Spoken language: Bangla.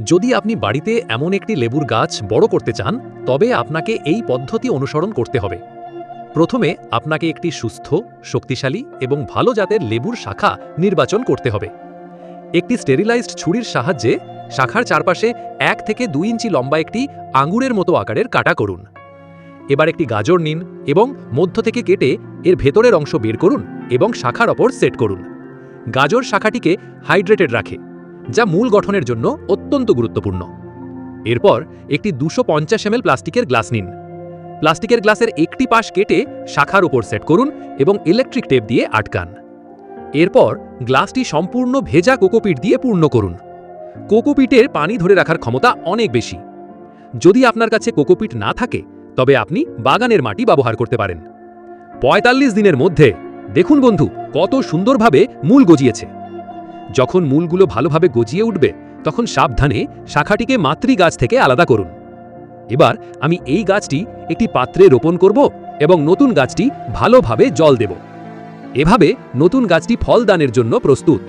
যদি আপনি বাড়িতে এমন একটি লেবুর গাছ বড় করতে চান, তবে আপনাকে এই পদ্ধতি অনুসরণ করতে হবে। প্রথমে আপনাকে একটি সুস্থ, শক্তিশালী এবং ভালো জাতের লেবুর শাখা নির্বাচন করতে হবে। একটি স্টেরিলাইজড ছুরির সাহায্যে শাখার চারপাশে এক থেকে দুই ইঞ্চি লম্বা একটি আঙুরের মতো আকারের কাটা করুন। এবার একটি গাজর নিন এবং মধ্য থেকে কেটে এর ভেতরের অংশ বের করুন এবং শাখার ওপর সেট করুন। গাজর শাখাটিকে হাইড্রেটেড রাখে। যা মূল গঠনের জন্য অত্যন্ত গুরুত্বপূর্ণ। এরপর একটি দুশো পঞ্চাশ এমএল প্লাস্টিকের গ্লাস নিন। প্লাস্টিকের গ্লাসের একটি পাশ কেটে শাখার উপর সেট করুন এবং ইলেকট্রিক টেপ দিয়ে আটকান। এরপর গ্লাসটি সম্পূর্ণ ভেজা কোকোপিট দিয়ে পূর্ণ করুন। কোকোপিটের পানি ধরে রাখার ক্ষমতা অনেক বেশি। যদি আপনার কাছে কোকোপিট না থাকে, তবে আপনি বাগানের মাটি ব্যবহার করতে পারেন। পঁয়তাল্লিশ দিনের মধ্যে, দেখুন বন্ধু, কত সুন্দরভাবে মূল গজিয়েছে। যখন মূলগুলো ভালোভাবে গজিয়ে উঠবে, তখন সাবধানে শাখাটিকে মাতৃ গাছ থেকে আলাদা করুন। এবার আমি এই গাছটি একটি পাত্রে রোপণ করব এবং নতুন গাছটি ভালোভাবে জল দেব। এভাবে নতুন গাছটি ফল দানের জন্য প্রস্তুত।